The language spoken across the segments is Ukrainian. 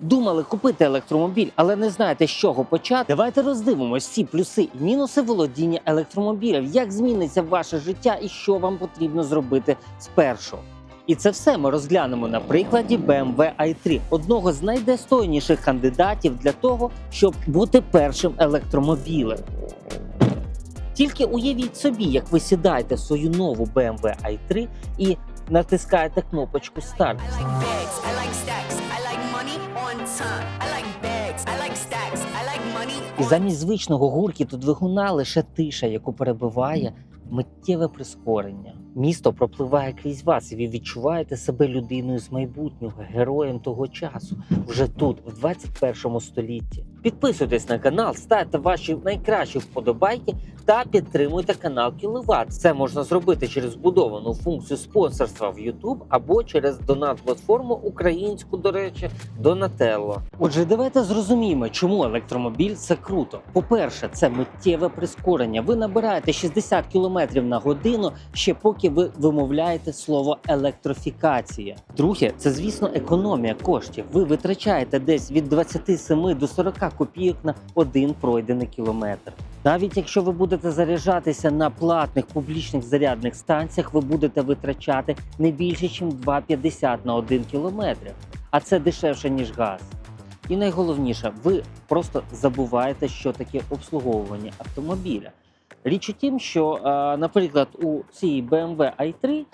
Думали купити електромобіль, але не знаєте, з чого почати. Давайте роздивимось всі плюси і мінуси володіння електромобілем, як зміниться ваше життя і що вам потрібно зробити спершу. І це все ми розглянемо на прикладі BMW i3, одного з найдостойніших кандидатів для того, щоб бути першим електромобілем. Тільки уявіть собі, як ви сідаєте в свою нову BMW i3 і натискаєте кнопочку старт. І замість звичного гуркіту двигуна лише тиша, яку перебиває миттєве прискорення. Місто пропливає крізь вас, і ви відчуваєте себе людиною з майбутнього, героєм того часу, вже тут, в 21 столітті. Підписуйтесь на канал, ставте ваші найкращі вподобайки та підтримуйте канал Кіловат. Це можна зробити через вбудовану функцію спонсорства в YouTube або через донат-платформу українську, до речі, Donatello. Отже, давайте зрозуміємо, чому електромобіль це круто. По-перше, це миттєве прискорення. Ви набираєте 60 км на годину ще поки ви вимовляєте слово електрофікація. Друге, це звісно економія коштів. Ви витрачаєте десь від 27 до 40 копійок на один пройдений кілометр. Навіть якщо ви будете заряджатися на платних публічних зарядних станціях, ви будете витрачати не більше, ніж 2,50 на один кілометр. А це дешевше, ніж газ. І найголовніше, ви просто забуваєте, що таке обслуговування автомобіля. Річ у тім, що, е, наприклад, у цій BMW i3 е,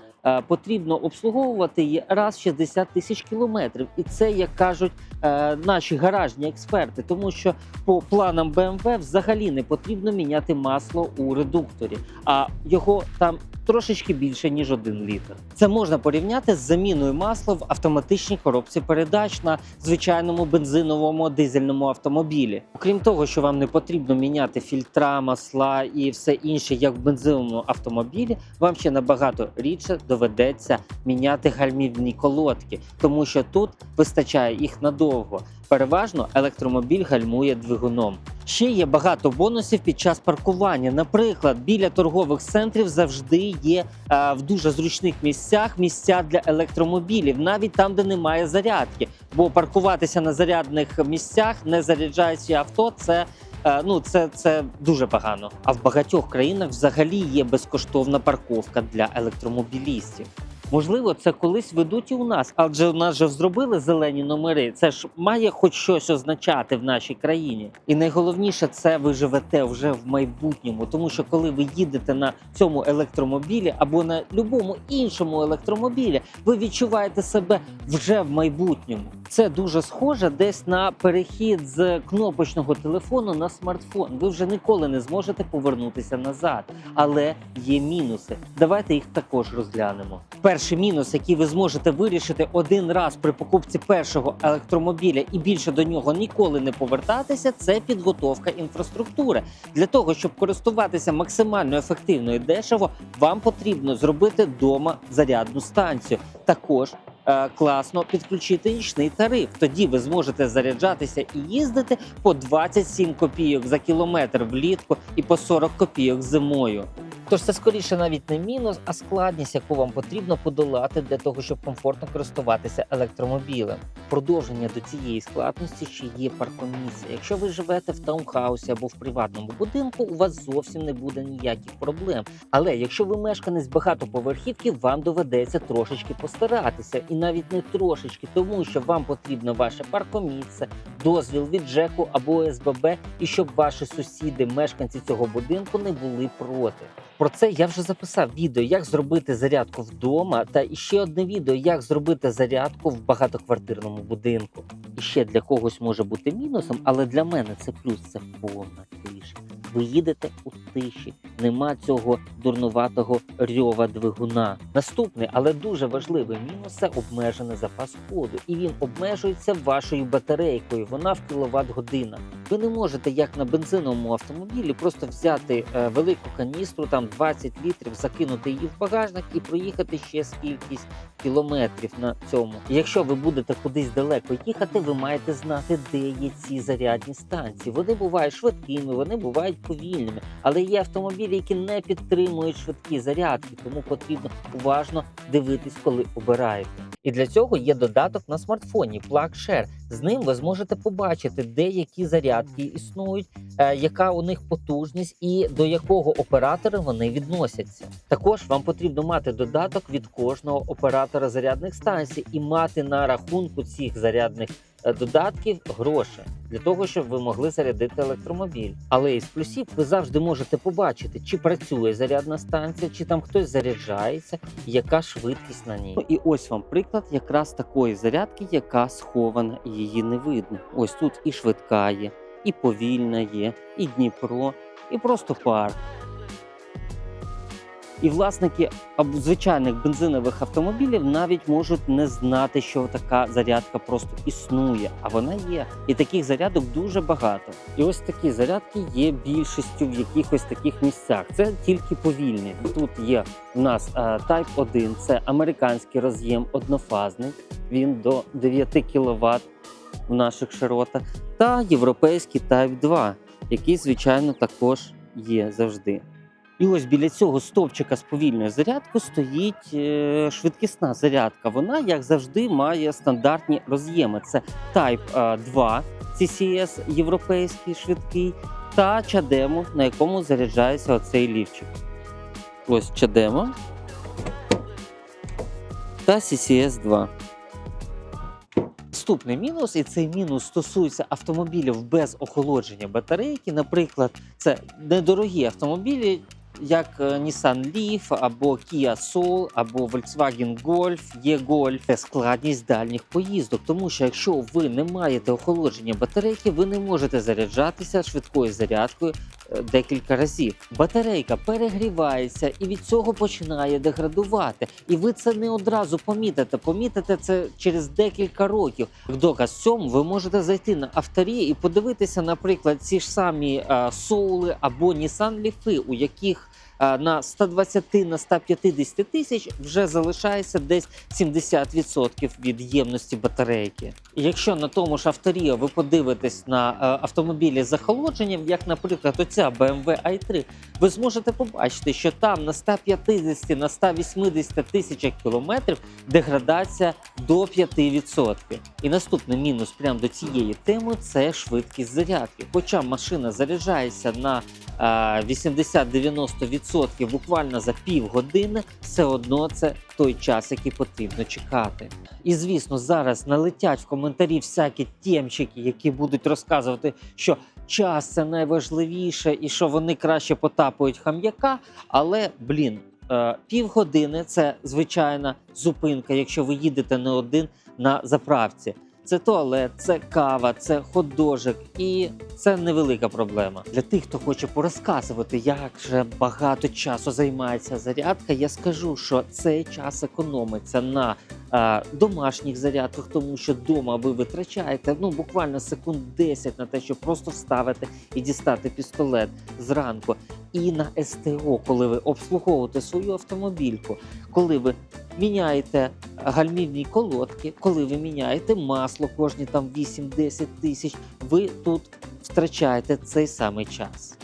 потрібно обслуговувати її раз в 60 тисяч кілометрів. І це, як кажуть е, наші гаражні експерти, тому що по планам BMW взагалі не потрібно міняти масло у редукторі, а його там трошечки більше ніж один літр. Це можна порівняти з заміною масла в автоматичній коробці передач на звичайному бензиновому дизельному автомобілі. Окрім того, що вам не потрібно міняти фільтра, масла і все інше, як в бензиновому автомобілі, вам ще набагато рідше доведеться міняти гальмівні колодки, тому що тут вистачає їх надовго. Переважно електромобіль гальмує двигуном. Ще є багато бонусів під час паркування. Наприклад, біля торгових центрів завжди є е, в дуже зручних місцях місця для електромобілів, навіть там, де немає зарядки. Бо паркуватися на зарядних місцях, не заряджаючи авто, це. е, Ну, це, це дуже погано. А в багатьох країнах взагалі є безкоштовна парковка для електромобілістів. Можливо, це колись ведуть і у нас, адже у нас же зробили зелені номери. Це ж має хоч щось означати в нашій країні. І найголовніше, це ви живете вже в майбутньому, тому що коли ви їдете на цьому електромобілі або на будь-якому іншому електромобілі, ви відчуваєте себе вже в майбутньому. Це дуже схоже десь на перехід з кнопочного телефону на смартфон. Ви вже ніколи не зможете повернутися назад. Але є мінуси. Давайте їх також розглянемо. Перший мінус, який ви зможете вирішити один раз при покупці першого електромобіля і більше до нього ніколи не повертатися, це підготовка інфраструктури. Для того щоб користуватися максимально ефективно і дешево, вам потрібно зробити вдома зарядну станцію. Також е, класно підключити нічний тариф. Тоді ви зможете заряджатися і їздити по 27 копійок за кілометр влітку і по 40 копійок зимою. Тож це скоріше навіть не мінус, а складність, яку вам потрібно подолати для того, щоб комфортно користуватися електромобілем. Продовження до цієї складності ще є паркомісія. Якщо ви живете в таунхаусі або в приватному будинку, у вас зовсім не буде ніяких проблем. Але якщо ви мешканець багатоповерхівки, вам доведеться трошечки постаратися, і навіть не трошечки, тому що вам потрібно ваше паркомісце, дозвіл від ЖЕКу або СББ, і щоб ваші сусіди, мешканці цього будинку, не були проти. Про це я вже записав відео, як зробити зарядку вдома, та іще одне відео, як зробити зарядку в багатоквартирному будинку. І ще для когось може бути мінусом, але для мене це плюс, це повна тиша. Ви їдете у тиші, нема цього дурнуватого рьова двигуна. Наступний, але дуже важливий мінус це обмежений запас ходу, і він обмежується вашою батарейкою. Вона в кіловат годинах. Ви не можете, як на бензиновому автомобілі, просто взяти е, велику каністру, там 20 літрів, закинути її в багажник і проїхати ще скількись кілометрів на цьому. Якщо ви будете кудись далеко їхати, ви маєте знати, де є ці зарядні станції. Вони бувають швидкими, вони бувають повільними, але є автомобілі, які не підтримують швидкі зарядки, тому потрібно уважно дивитись, коли обираєте. І для цього є додаток на смартфоні PlugShare. З ним ви зможете побачити, де які зарядки існують, е, яка у них потужність і до якого оператора вони відносяться. Також вам потрібно мати додаток від кожного оператора зарядних станцій і мати на рахунку цих зарядних додатків гроші для того, щоб ви могли зарядити електромобіль. Але із плюсів ви завжди можете побачити, чи працює зарядна станція, чи там хтось заряджається, яка швидкість на ній. І ось вам приклад якраз такої зарядки, яка схована, її не видно. Ось тут і швидка є, і повільна є, і Дніпро, і просто парк. І власники звичайних бензинових автомобілів навіть можуть не знати, що така зарядка просто існує, а вона є. І таких зарядок дуже багато. І ось такі зарядки є більшістю в якихось таких місцях. Це тільки повільні. Тут є в нас е, Type 1, це американський роз'єм однофазний. Він до 9 кВт в наших широтах, та європейський Type 2, який, звичайно, також є завжди. І ось біля цього стовпчика з повільною зарядкою стоїть е, швидкісна зарядка. Вона, як завжди, має стандартні роз'єми. Це Type е, 2 CCS європейський швидкий та чадемо, на якому заряджається оцей лівчик. Ось чадемо та CCS 2. Наступний мінус, і цей мінус стосується автомобілів без охолодження батарейки. Наприклад, це недорогі автомобілі, як е, Nissan Leaf або Kia Soul, або Volkswagen Golf, e-Golf. Це складність дальніх поїздок, тому що якщо ви не маєте охолодження батарейки, ви не можете заряджатися швидкою зарядкою декілька разів. Батарейка перегрівається і від цього починає деградувати. І ви це не одразу помітите. Помітите це через декілька років. Доказ цьому ви можете зайти на авторі і подивитися, наприклад, ці ж самі е, Соули або Nissan Leaf, у яких Е, на 120 на 150 тисяч вже залишається десь 70% від ємності батарейки. Якщо на тому ж авторі ви подивитесь на е, автомобілі з охолодженням, як, наприклад, оця BMW i3, ем ви зможете побачити, що там на 150 на 180 тисячах кілометрів деградація до 5%. І наступний мінус прямо до цієї теми це швидкість зарядки. Хоча машина заряджається на е, 80-90%. 100% буквально за півгодини, все одно це той час, який потрібно чекати. І звісно, зараз налетять в коментарі всякі тємчики, які будуть розказувати, що час це найважливіше і що вони краще потапують хам'яка, але блін. Е, півгодини це звичайна зупинка, якщо ви їдете не один на заправці. Це туалет, це кава, це хот-дожик, і це невелика проблема. Для тих, хто хоче порозказувати, як же багато часу займається зарядка, я скажу, що цей час економиться на е, домашніх зарядках, тому що вдома ви витрачаєте ну буквально секунд 10 на те, щоб просто вставити і дістати пістолет зранку. І на СТО, коли ви обслуговуєте свою автомобільку, коли ви міняєте гальмівні колодки, коли ви міняєте масло кожні там 8-10 тисяч, ви тут втрачаєте цей самий час.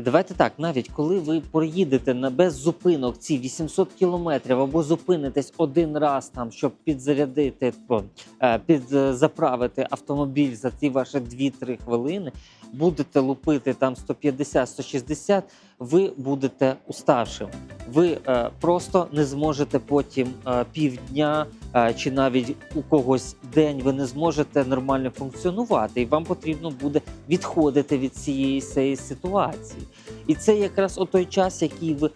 Давайте так, навіть коли ви проїдете на без зупинок ці 800 кілометрів або зупинитесь один раз там, щоб підзарядити, о, е, підзаправити автомобіль за ті ваші 2-3 хвилини, будете лупити там 150-160, ви будете уставшим. Ви е, просто не зможете потім е, півдня е, чи навіть у когось день ви не зможете нормально функціонувати, і вам потрібно буде відходити від цієї цієї ситуації. І це якраз о той час, який ви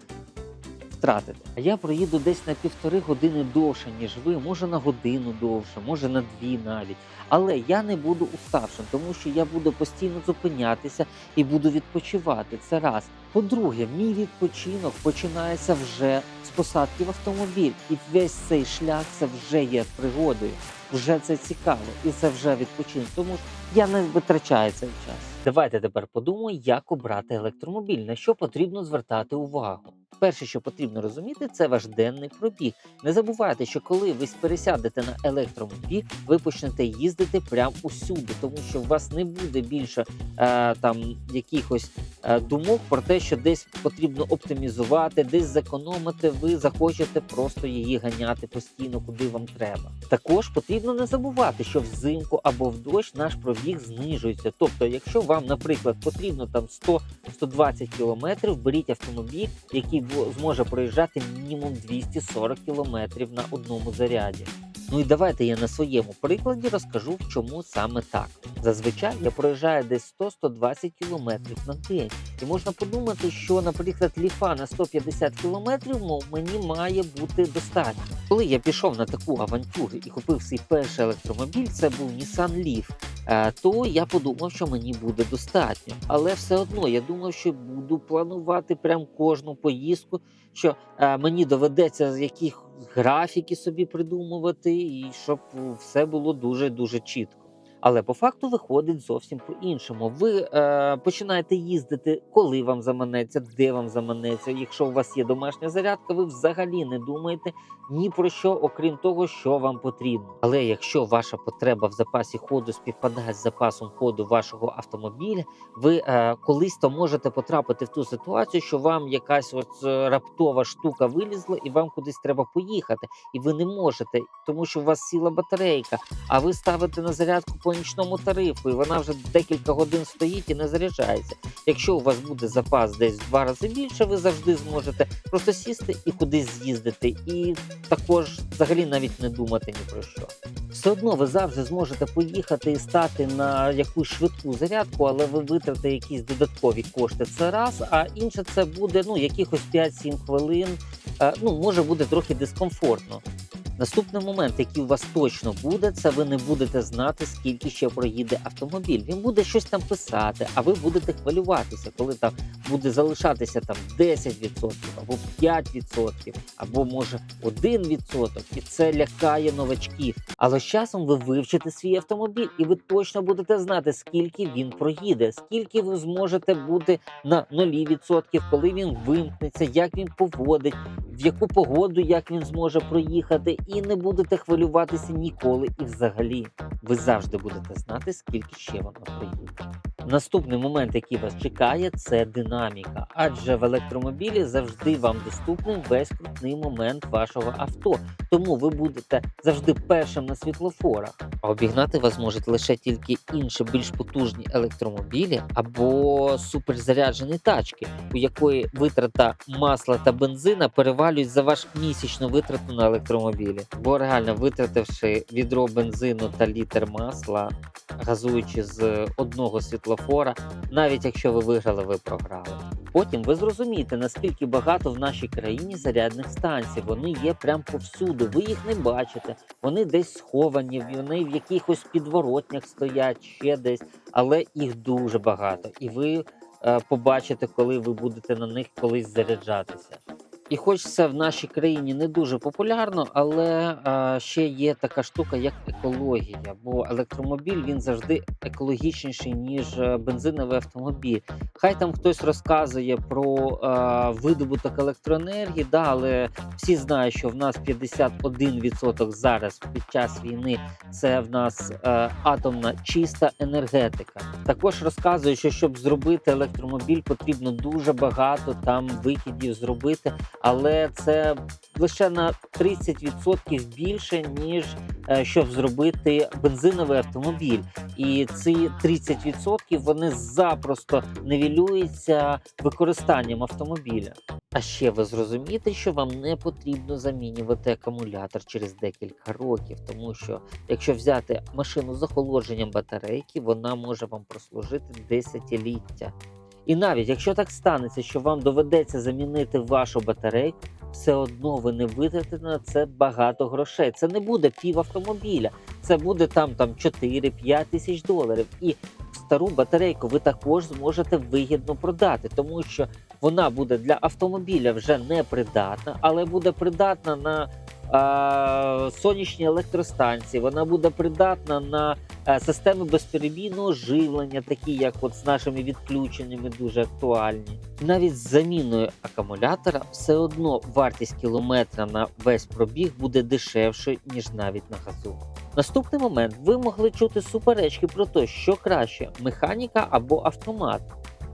втратите. А я проїду десь на півтори години довше, ніж ви, може на годину довше, може на дві навіть. Але я не буду уставшим, тому що я буду постійно зупинятися і буду відпочивати. Це раз. По-друге, мій відпочинок починається вже з посадки в автомобіль, і весь цей шлях це вже є пригодою, вже це цікаво, і це вже відпочинок. Тому я не витрачаю цей час. Давайте тепер подумаємо, як обрати електромобіль, на що потрібно звертати увагу. Перше, що потрібно розуміти, це ваш денний пробіг. Не забувайте, що коли ви пересядете на електромобіль, ви почнете їздити прямо усюди, тому що у вас не буде більше е, там якихось е, думок про те, що десь потрібно оптимізувати, десь зекономити. Ви захочете просто її ганяти постійно, куди вам треба. Також потрібно не забувати, що взимку або в дощ наш пробіг знижується. Тобто, якщо вам, наприклад, потрібно там 100-120 кілометрів, беріть автомобіль, який зможе проїжджати мінімум 240 кілометрів на одному заряді. Ну і давайте я на своєму прикладі розкажу, чому саме так. Зазвичай я проїжджаю десь 100-120 кілометрів на день. І можна подумати, що, наприклад, ліфа на 150 кілометрів мов, мені має бути достатньо. Коли я пішов на таку авантюру і купив свій перший електромобіль, це був Nissan Leaf, е, то я подумав, що мені буде достатньо. Але все одно я думав, що буду планувати прям кожну поїздку, що е, мені доведеться з яких графіки собі придумувати, і щоб все було дуже дуже чітко. Але по факту виходить зовсім по-іншому. Ви е, починаєте їздити, коли вам заманеться, де вам заманеться. Якщо у вас є домашня зарядка, ви взагалі не думаєте ні про що, окрім того, що вам потрібно. Але якщо ваша потреба в запасі ходу співпадає з запасом ходу вашого автомобіля, ви е, колись то можете потрапити в ту ситуацію, що вам якась от е, раптова штука вилізла, і вам кудись треба поїхати, і ви не можете, тому що у вас сіла батарейка, а ви ставите на зарядку по нічному тарифу, і вона вже декілька годин стоїть і не заряджається. Якщо у вас буде запас десь в два рази більше, ви завжди зможете просто сісти і кудись з'їздити, і також взагалі навіть не думати ні про що. Все одно ви завжди зможете поїхати і стати на якусь швидку зарядку, але ви витратите якісь додаткові кошти. Це раз, а інше це буде ну якихось 5-7 хвилин. Е, Ну може буде трохи дискомфортно. Наступний момент, який у вас точно буде, це ви не будете знати, скільки ще проїде автомобіль. Він буде щось там писати, а ви будете хвилюватися, коли там буде залишатися там 10% або 5%, або може 1%. І це лякає новачків. Але з часом ви вивчите свій автомобіль, і ви точно будете знати, скільки він проїде, скільки ви зможете бути на 0%, коли він вимкнеться, як він поводить, в яку погоду, як він зможе проїхати, і не будете хвилюватися ніколи і взагалі. Ви завжди будете знати, скільки ще воно проїде. Наступний момент, який вас чекає, це динаміка, адже в електромобілі завжди вам доступний весь крутний момент вашого авто, тому ви будете завжди першим на світлофорах. А обігнати вас можуть лише тільки інші більш потужні електромобілі або суперзаряджені тачки, у якої витрата масла та бензина перевалюють за ваш місячну витрату на електромобілі. Бо реально витративши відро бензину та літр масла, газуючи з одного світлофора, навіть якщо ви виграли, ви програли. Потім ви зрозумієте, наскільки багато в нашій країні зарядних станцій. Вони є прям повсюди. Ви їх не бачите. Вони десь сховані, вони в якихось підворотнях стоять ще десь, але їх дуже багато. І ви е, побачите, коли ви будете на них колись заряджатися. І хоч це в нашій країні не дуже популярно, але е, ще є така штука, як екологія. Бо електромобіль він завжди екологічніший, ніж е, бензиновий автомобіль. Хай там хтось розказує про е, видобуток електроенергії, да, але всі знають, що в нас 51% зараз під час війни це в нас е, атомна чиста енергетика. Також розказують, що щоб зробити електромобіль, потрібно дуже багато там викидів зробити, але це лише на 30% більше, ніж е, щоб зробити бензиновий автомобіль. І ці 30% вони запросто невілюються використанням автомобіля. А ще ви зрозумієте, що вам не потрібно замінювати акумулятор через декілька років, тому що якщо взяти машину з охолодженням батарейки, вона може вам прослужити десятиліття. І навіть якщо так станеться, що вам доведеться замінити вашу батарейку, все одно ви не витратите на це багато грошей. Це не буде пів автомобіля, це буде там, там 4-5 тисяч доларів. І стару батарейку ви також зможете вигідно продати, тому що вона буде для автомобіля вже не придатна, але буде придатна на сонячні електростанції. Вона буде придатна на е, системи безперебійного живлення, такі як от з нашими відключеннями, дуже актуальні. Навіть з заміною акумулятора все одно вартість кілометра на весь пробіг буде дешевшою, ніж навіть на газу. Наступний момент ви могли чути суперечки про те, що краще механіка або автомат.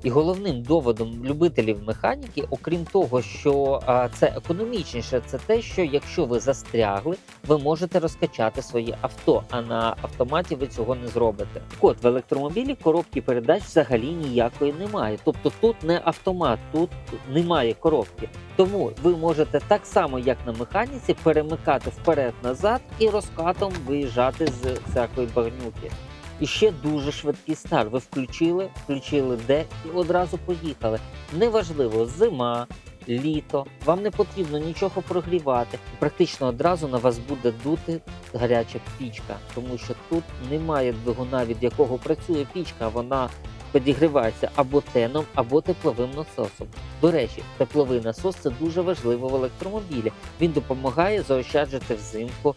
І головним доводом любителів механіки, окрім того, що це економічніше, це те, що якщо ви застрягли, ви можете розкачати своє авто, а на автоматі ви цього не зробите. Код в електромобілі коробки передач взагалі ніякої немає. Тобто тут не автомат, тут немає коробки. Тому ви можете так само, як на механіці, перемикати вперед-назад і розкатом виїжджати з всякої багнюки. І ще дуже швидкий старт. Ви включили, включили де і одразу поїхали. Неважливо, зима, літо, вам не потрібно нічого прогрівати. Практично одразу на вас буде дути гаряча пічка, тому що тут немає двигуна, від якого працює пічка. Вона підігрівається або теном, або тепловим насосом. До речі, тепловий насос це дуже важливо в електромобілі. Він допомагає заощаджувати взимку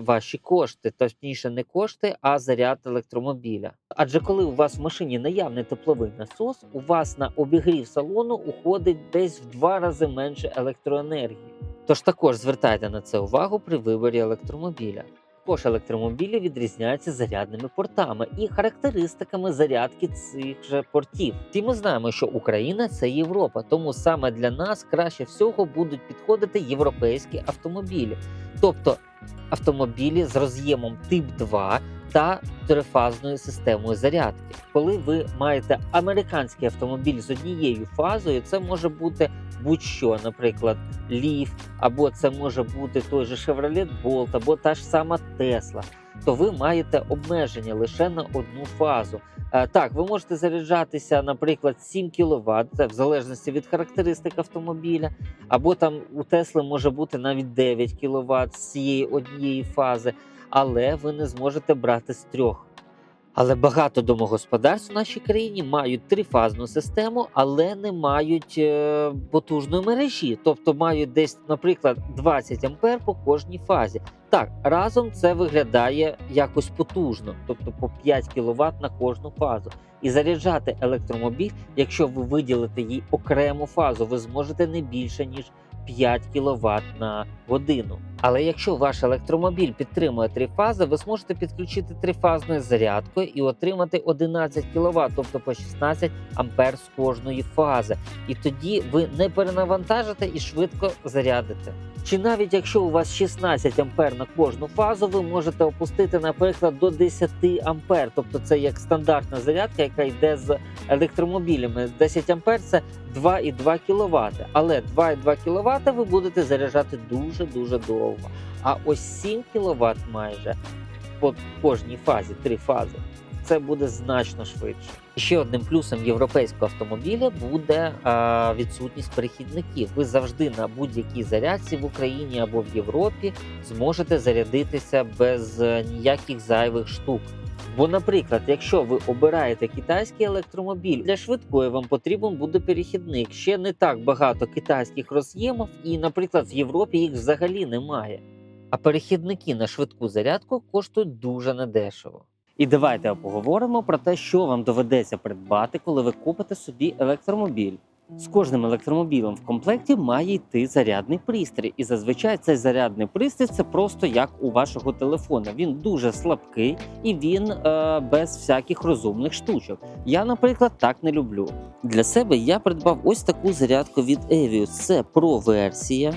ваші кошти, точніше, не кошти, а заряд електромобіля. Адже коли у вас в машині наявний тепловий насос, у вас на обігрів салону уходить десь в два рази менше електроенергії. Тож також звертайте на це увагу при виборі електромобіля. Також електромобілі відрізняються зарядними портами і характеристиками зарядки цих же портів. Всі ми знаємо, що Україна це Європа, тому саме для нас краще всього будуть підходити європейські автомобілі, тобто автомобілі з роз'ємом тип 2 та трифазною системою зарядки. Коли ви маєте американський автомобіль з однією фазою, це може бути будь-що, наприклад, Leaf, або це може бути той же Chevrolet Bolt, або та ж сама Tesla, то ви маєте обмеження лише на одну фазу. Е, Так, ви можете заряджатися, наприклад, 7 кВт, в залежності від характеристик автомобіля, або там у Тесли може бути навіть 9 кВт з цієї однієї фази, але ви не зможете брати з трьох. Але багато домогосподарств в нашій країні мають трифазну систему, але не мають е, потужної мережі, тобто мають десь, наприклад, 20 ампер по кожній фазі. Так, разом це виглядає якось потужно, тобто по 5 кВт на кожну фазу. І заряджати електромобіль, якщо ви виділите їй окрему фазу, ви зможете не більше ніж 5 кВт на годину. Але якщо ваш електромобіль підтримує три фази, ви зможете підключити трифазною зарядкою і отримати 11 кВт, тобто по 16 ампер з кожної фази. І тоді ви не перенавантажите і швидко зарядите. Чи навіть якщо у вас 16 ампер на кожну фазу, ви можете опустити, наприклад, до 10 ампер, тобто це як стандартна зарядка, яка йде з електромобілями. 10 ампер це 2,2 кВт. Але 2,2 кВт ви будете заряджати дуже дуже довго. А ось 7 кВт майже по кожній фазі, три фази. Це буде значно швидше. Ще одним плюсом європейського автомобіля буде а, відсутність перехідників. Ви завжди на будь-якій зарядці в Україні або в Європі зможете зарядитися без е, ніяких зайвих штук. Бо, наприклад, якщо ви обираєте китайський електромобіль, для швидкої вам потрібен буде перехідник. Ще не так багато китайських роз'ємів, і, наприклад, в Європі їх взагалі немає. А перехідники на швидку зарядку коштують дуже недешево. І давайте поговоримо про те, що вам доведеться придбати, коли ви купите собі електромобіль. З кожним електромобілем в комплекті має йти зарядний пристрій, і зазвичай цей зарядний пристрій це просто як у вашого телефона. Він дуже слабкий і він е, без всяких розумних штучок. Я, наприклад, так не люблю. Для себе я придбав ось таку зарядку від Evius. Це Pro версія,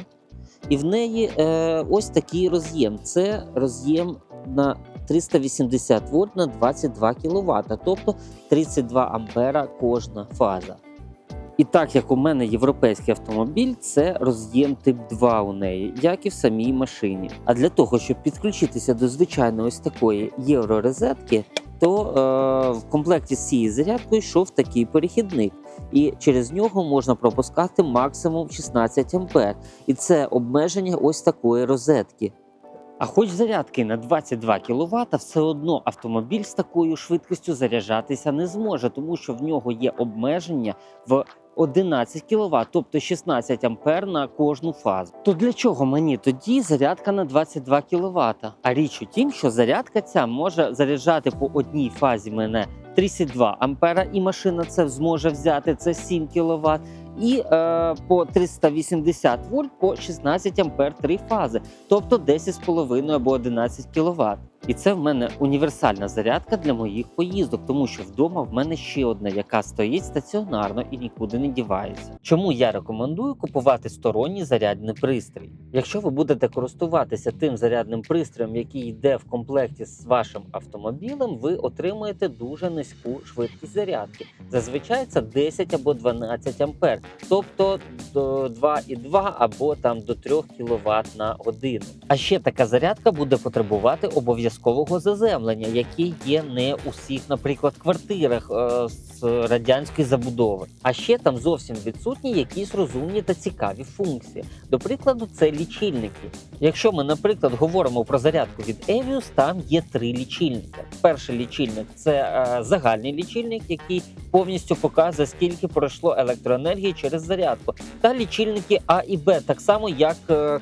і в неї е, ось такий роз'єм. Це роз'єм на 380 вольт на 22 кВт, тобто 32 ампера кожна фаза. І так як у мене європейський автомобіль, це роз'єм тип 2 у неї, як і в самій машині. А для того, щоб підключитися до звичайної ось такої євророзетки, то е, в комплекті з цією зарядкою йшов такий перехідник, і через нього можна пропускати максимум 16 ампер. І це обмеження ось такої розетки. А хоч зарядки на 22 кВт, все одно автомобіль з такою швидкістю заряджатися не зможе, тому що в нього є обмеження в 11 кВт, тобто 16 ампер на кожну фазу. То для чого мені тоді зарядка на 22 кВт? А річ у тім, що зарядка ця може заряджати по одній фазі мене 32 ампера, і машина це зможе взяти це 7 кВт. І е, по 380 вольт по 16 ампер три фази, тобто 10,5 або 11 кВт. І це в мене універсальна зарядка для моїх поїздок, тому що вдома в мене ще одна, яка стоїть стаціонарно і нікуди не дівається. Чому я рекомендую купувати сторонній зарядний пристрій? Якщо ви будете користуватися тим зарядним пристроєм, який йде в комплекті з вашим автомобілем, ви отримаєте дуже низьку швидкість зарядки. Зазвичай це 10 або 12 ампер, тобто до 2,2 або там до 3 кВт на годину. А ще така зарядка буде потребувати обов'язкового заземлення, яке є не у всіх, наприклад, квартирах е, з радянської забудови. А ще там зовсім відсутні якісь розумні та цікаві функції. До прикладу, це лічильники. Якщо ми, наприклад, говоримо про зарядку від Evius, там є три лічильники. Перший лічильник це е, загальний лічильник, який повністю показує, скільки пройшло електроенергії через зарядку, та лічильники А і Б, так само як е,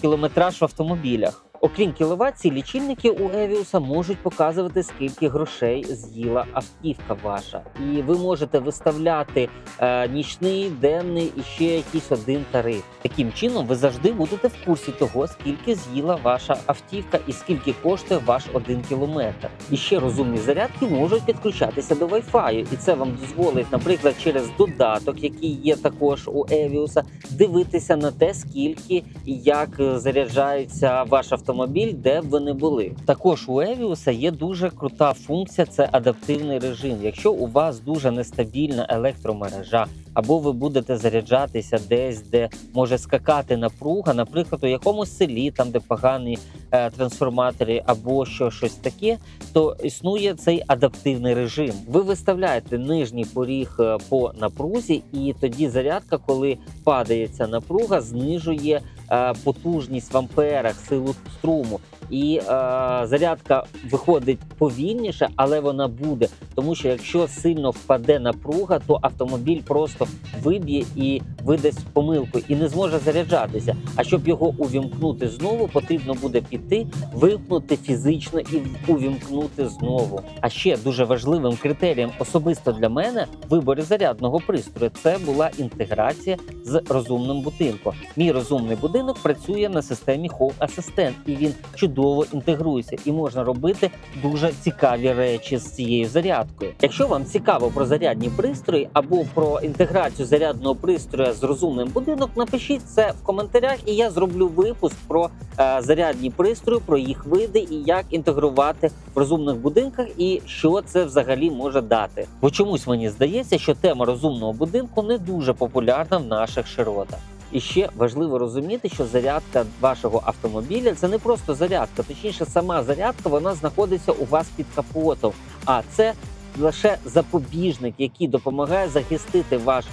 кілометраж в автомобілях. Окрім кіловат, лічильники у Евіуса можуть показувати, скільки грошей з'їла автівка ваша, і ви можете виставляти е, нічний, денний і ще якийсь один тариф. Таким чином, ви завжди будете в курсі того, скільки з'їла ваша автівка і скільки коштує ваш один кілометр. І ще розумні зарядки можуть підключатися до Wi-Fi, і це вам дозволить, наприклад, через додаток, який є також у Евіуса, дивитися на те, скільки і як е, заряджається ваш автомобіль, де б ви не були. Також у Евіуса є дуже крута функція це адаптивний режим. Якщо у вас дуже нестабільна електромережа, або ви будете заряджатися десь, де може скакати напруга, наприклад, у якомусь селі, там де погані е, трансформатори, або що щось таке, то існує цей адаптивний режим. Ви виставляєте нижній поріг е, по напрузі, і тоді зарядка, коли падає ця напруга, знижує потужність в амперах, силу струму. І е, зарядка виходить повільніше, але вона буде. Тому що якщо сильно впаде напруга, то автомобіль просто виб'є і видасть помилку і не зможе заряджатися. А щоб його увімкнути знову, потрібно буде піти, вимкнути фізично і увімкнути знову. А ще дуже важливим критерієм особисто для мене в виборі зарядного пристрою це була інтеграція з розумним будинком. Мій розумний будинок працює на системі Home Assistant, і він чудово інтегрується, і можна робити дуже цікаві речі з цією зарядкою. Якщо вам цікаво про зарядні пристрої або про інтеграцію зарядного пристрою з розумним будинок, напишіть це в коментарях, і я зроблю випуск про е, зарядні пристрої, про їх види і як інтегрувати в розумних будинках, і що це взагалі може дати. Бо чомусь мені здається, що тема розумного будинку не дуже популярна в наших широтах. І ще важливо розуміти, що зарядка вашого автомобіля це не просто зарядка, точніше, сама зарядка вона знаходиться у вас під капотом. А це лише запобіжник, який допомагає захистити ваш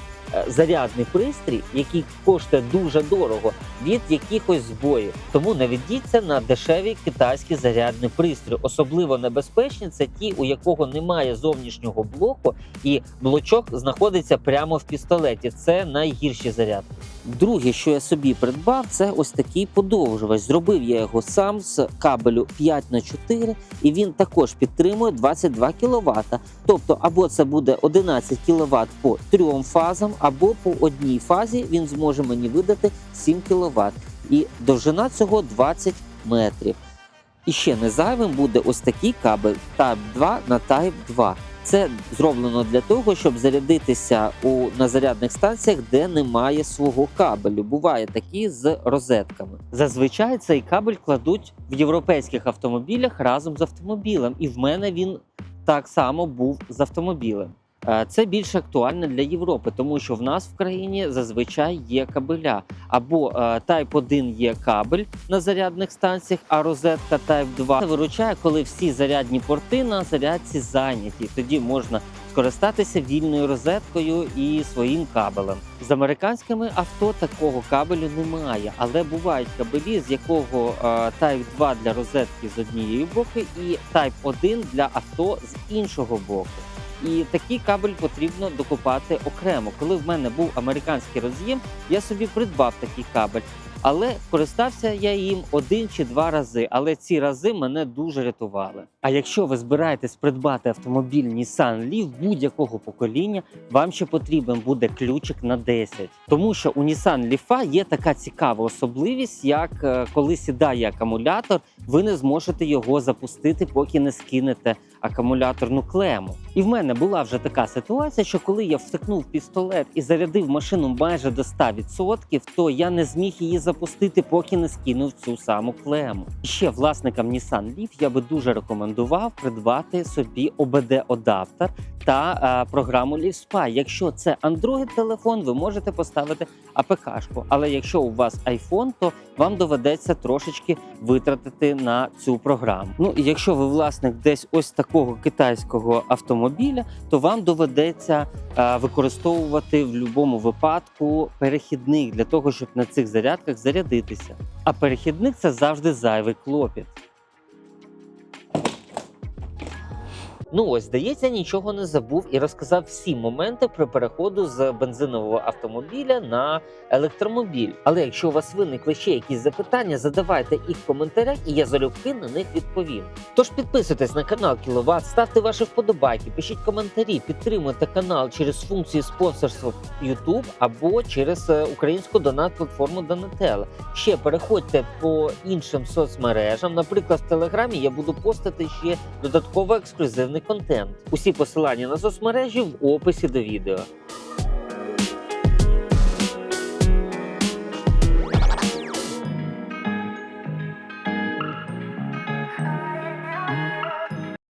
зарядний пристрій, який коштує дуже дорого від якихось збоїв. Тому не на дешеві китайські зарядні пристрої. Особливо небезпечні це ті, у якого немає зовнішнього блоку, і блочок знаходиться прямо в пістолеті. Це найгірші зарядки. Друге, що я собі придбав, це ось такий подовжувач. Зробив я його сам з кабелю 5 на 4 і він також підтримує 22 кВт. Тобто, або це буде 11 кВт по трьом фазам, або по одній фазі він зможе мені видати 7 кВт. І довжина цього 20 метрів. І ще не зайвим буде ось такий кабель Type 2 на Type 2. Це зроблено для того, щоб зарядитися у на зарядних станціях, де немає свого кабелю. Буває такі з розетками. Зазвичай цей кабель кладуть в європейських автомобілях разом з автомобілем, і в мене він так само був з автомобілем. Е, Це більш актуально для Європи, тому що в нас в країні зазвичай є кабеля. Або е, Type 1 є кабель на зарядних станціях, а розетка Type 2 виручає, коли всі зарядні порти на зарядці зайняті. Тоді можна скористатися вільною розеткою і своїм кабелем. З американськими авто такого кабелю немає, але бувають кабелі, з якого е, Type 2 для розетки з однієї боку, і Type 1 для авто з іншого боку. І такий кабель потрібно докупати окремо. Коли в мене був американський роз'єм, я собі придбав такий кабель. Але користався я їм один чи два рази, але ці рази мене дуже рятували. А якщо ви збираєтесь придбати автомобіль Nissan Leaf будь-якого покоління, вам ще потрібен буде ключик на 10. Тому що у Nissan Leaf є така цікава особливість, як е, коли сідає акумулятор, ви не зможете його запустити, поки не скинете акумуляторну клему. І в мене була вже така ситуація, що коли я втикнув пістолет і зарядив машину майже до 100%, то я не зміг її запустити, поки не скинув цю саму клему. Ще власникам Nissan Leaf я би дуже рекомендував придбати собі OBD-адаптер та е, програму Leaf Spy. Якщо це Android телефон, ви можете поставити АПК-шку. Але якщо у вас iPhone, то вам доведеться трошечки витратити на цю програму. Ну і якщо ви власник десь ось такого китайського автомобіля, то вам доведеться е, використовувати в будь-якому випадку перехідник для того, щоб на цих зарядках зарядитися. А перехідник це завжди зайвий клопіт. Ну ось, здається, нічого не забув і розказав всі моменти при переходу з бензинового автомобіля на електромобіль. Але якщо у вас виникли ще якісь запитання, задавайте їх в коментарях, і я залюбки на них відповім. Тож підписуйтесь на канал Кіловат, ставте ваші вподобайки, пишіть коментарі, підтримуйте канал через функцію спонсорства YouTube або через е, українську донат-платформу Donatello. Ще переходьте по іншим соцмережам. Наприклад, в Телеграмі я буду постити ще додатково ексклюзивний контент. Усі посилання на соцмережі в описі до відео.